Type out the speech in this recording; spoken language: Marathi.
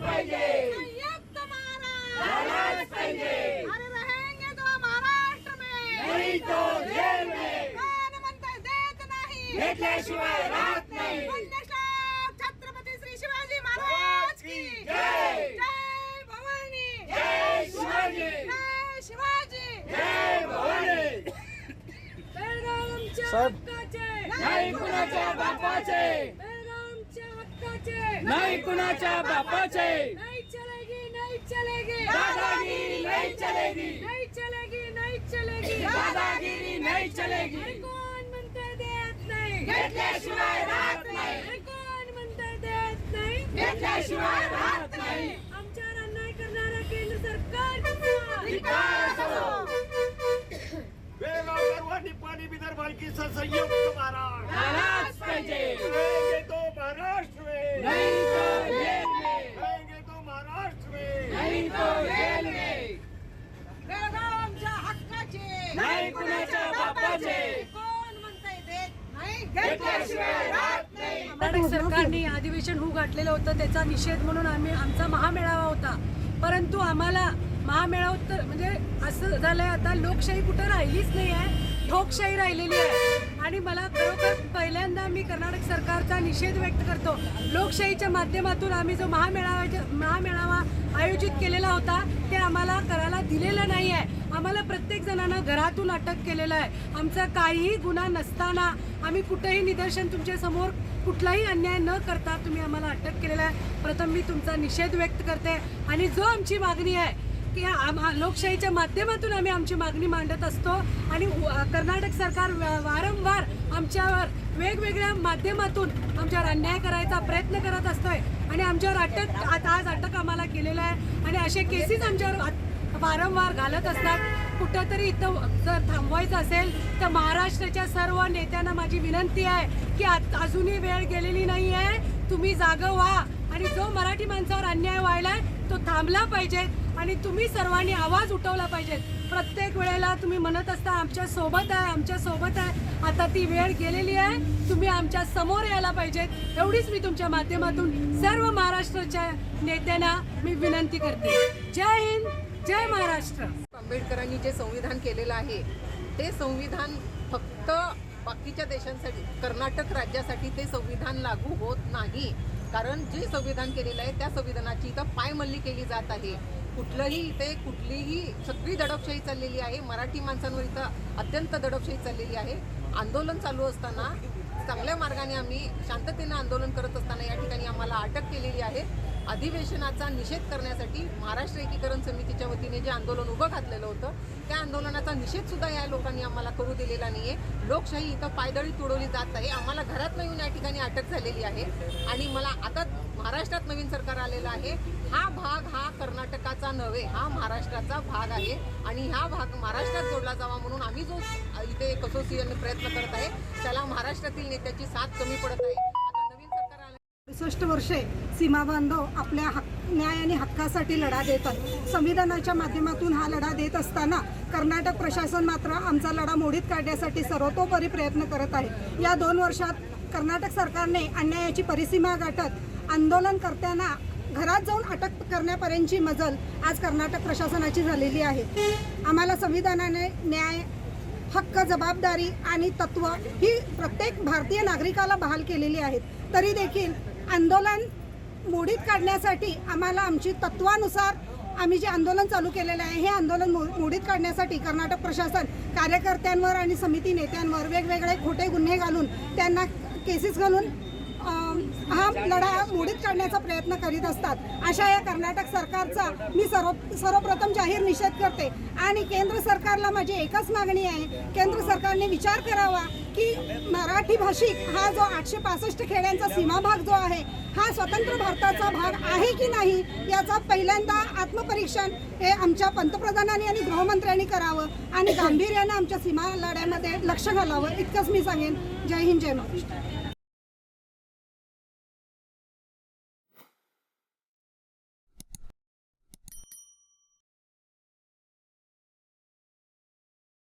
संयुक्त महाराष्ट्र. अरे रहेंगे तो महाराष्ट्र में. कोण म्हणतंय देत नाही. पुण्यश्लोक छत्रपती श्री शिवाजी महाराज की. जय. भवानी. जय शिवाजी. बेळगावच्या हक्काचे नाही कुणाच्या बापाचे नाही कुणाच्या बापाचे. नहीं चलेगी नहीं चलेगी. दादागिरी नहीं चलेगी. नहीं चलेगी नहीं चलेगी. दादागिरी नाही चलेगी. अरे कोण म्हणतंय देत नाही? घेतल्याशिवाय राहत नाही. अरे कोण म्हणतंय देत नाही? घेतल्याशिवाय राहत नाही आमच्यावर अन्याय करणारा केंद्र सरकार धिक्कार असो. बेळगाव परभणी पाणी विदर्भ हलकीचा संयुक्त महाराष्ट्र झालाच पाहिजे रहेंगे तो महाराष्ट्र में नाही तो जेल में रहेंगे तो महाराष्ट्र में नाही तो जेल में बेळगावच्या हक्काचे नाही कुणाच्या बापाचे कोण म्हणतंय देत नाही घेतल्याशिवाय राहत नाही कर्नाटक सरकारने अधिवेशन होऊ गाठलेलं होतं त्याचा निषेध म्हणून आम्ही आमचा महामेळावा होता. परंतु आम्हाला महामेळावा तर म्हणजे असं झालंय आता लोकशाही कुठं राहिलीच नाही आहे ठोकशाही राहिलेली आहे. आणि मला खरोखर पहिल्यांदा मी कर्नाटक सरकारचा निषेध व्यक्त करतो. लोकशाहीच्या माध्यमातून आम्ही जो महामेळाव्याच्या महामेळावा आयोजित केलेला होता ते आम्हाला करायला दिलेलं नाही आहे आम्हाला प्रत्येक जणांना घरातून अटक केलेलं आहे. आमचा काहीही गुन्हा नसताना आम्ही कुठेही निदर्शन तुमच्यासमोर कुठलाही अन्याय न करता तुम्ही आम्हाला अटक केलेला आहे. प्रथम मी तुमचा निषेध व्यक्त करते आणि जो आमची मागणी आहे की आम- लोकशाहीच्या माध्यमातून आम्ही आमची मागणी मांडत असतो आणि व- कर्नाटक सरकार वारंवार आमच्यावर वेगवेगळ्या माध्यमातून आमच्यावर अन्याय करायचा प्रयत्न करत असतोय. आमच्यावर अटक आता आज अटक आम्हाला केलेला आहे. आणि असे केसेस आमच्यावर वारंवार घालत असतात. कुठंतरी इथं जर थांबवायचं असेल तर महाराष्ट्राच्या सर्व नेत्यांना माझी विनंती आहे की अजूनही वेळ गेलेली नाही आहे तुम्ही जागं व्हा. आणि जो मराठी माणसावर अन्याय व्हायलाय तो थांबला पाहिजे. आणि तुम्ही सर्वांनी आवाज उठवला पाहिजे. प्रत्येक वेळेला तुम्ही म्हणत असता आमच्यासोबत आहे आमच्यासोबत आहे. आता ती वेळ गेलेली आहे. तुम्ही आमच्यासमोर यायला पाहिजेत. एवढीच मी तुमच्या माध्यमातून सर्व महाराष्ट्राच्या नेत्यांना मी विनंती करते. जय हिंद जय महाराष्ट्र. आंबेडकरांनी जे संविधान केलेलं आहे ते संविधान फक्त बाकीच्या देशांसाठी कर्नाटक राज्यासाठी ते संविधान लागू होत नाही. कारण जे संविधान केलेलं आहे त्या संविधानाची इथं पायमल्ली केली जात आहे. कुठलंही इथे कुठलीही सगळी दडपशाही चाललेली आहे. मराठी माणसांवर इथं अत्यंत दडपशाही चाललेली आहे. आंदोलन चालू असताना चांगल्या मार्गाने आम्ही शांततेने आंदोलन करत असताना या ठिकाणी आम्हाला अटक केलेली आहे. अधिवेशनाचा निषेध करण्यासाठी महाराष्ट्र एकीकरण समितीच्या वतीने जे आंदोलन उभं घातलेलं होतं त्या आंदोलनाचा निषेधसुद्धा या लोकांनी आम्हाला करू दिलेला नाही आहे लोकशाही इथं पायदळी तुडवली जात आहे. आम्हाला घरात येऊन या ठिकाणी अटक झालेली आहे. आणि मला आता महाराष्ट्रात नवीन सरकार आलेलं आहे. हा भाग हा कर्नाटकाचा नव्हे हा महाराष्ट्राचा भाग आहे. आणि हा भाग महाराष्ट्रात जोडला जावा म्हणून आम्ही जो इथे एक असोसिएशन प्रयत्न करत आहे त्याला महाराष्ट्रातील नेत्याची साथ कमी पडत आहे आता नवीन सरकार आलं अडुसष्ट वर्षे सीमा बांधव आपल्या हक न्याय आणि हक्कासाठी लढा देतात संविधानाच्या माध्यमातून हा लढा देत असताना कर्नाटक प्रशासन मात्र आमचा लढा मोडीत काढण्यासाठी सर्वतोपरी प्रयत्न करत आहे. या दोन वर्षात कर्नाटक सरकारने अन्यायाची परिसीमा गाठत आंदोलनकर्त्यांना घरात जाऊन अटक करण्यापर्यंतची मजल आज कर्नाटक प्रशासनाची झालेली आहे. आम्हाला संविधानाने न्याय हक्क जबाबदारी आणि तत्व ही प्रत्येक भारतीय नागरिकाला बहाल केलेली आहेत. तरी देखील आंदोलन मोडीत काढण्यासाठी आम्हाला आमची तत्वानुसार आम्ही जे आंदोलन चालू केलेलं आहे हे आंदोलन मो मोडीत काढण्यासाठी कर्नाटक प्रशासन कार्यकर्त्यांवर आणि समिती नेत्यांवर वेगवेगळे खोटे गुन्हे घालून त्यांना केसेस घालून हा लढा मोडीत काढण्याचा प्रयत्न करीत असतात. अशा या कर्नाटक सरकारचा मी सर्व सर्वप्रथम जाहीर निषेध करते. आणि केंद्र सरकारला माझी एकच मागणी आहे केंद्र सरकारने विचार करावा की मराठी भाषिक हा जो आठशे पासष्ट खेड्यांचा सीमाभाग जो आहे हा स्वतंत्र भारताचा भाग आहे की नाही याचा पहिल्यांदा आत्मपरीक्षण हे आमच्या पंतप्रधानांनी आणि गृहमंत्र्यांनी करावं आणि गांभीर्यानं आमच्या सीमा लढ्यामध्ये लक्ष घालावं इतकंच मी सांगेन. जय हिंद जय महाराष्ट्र.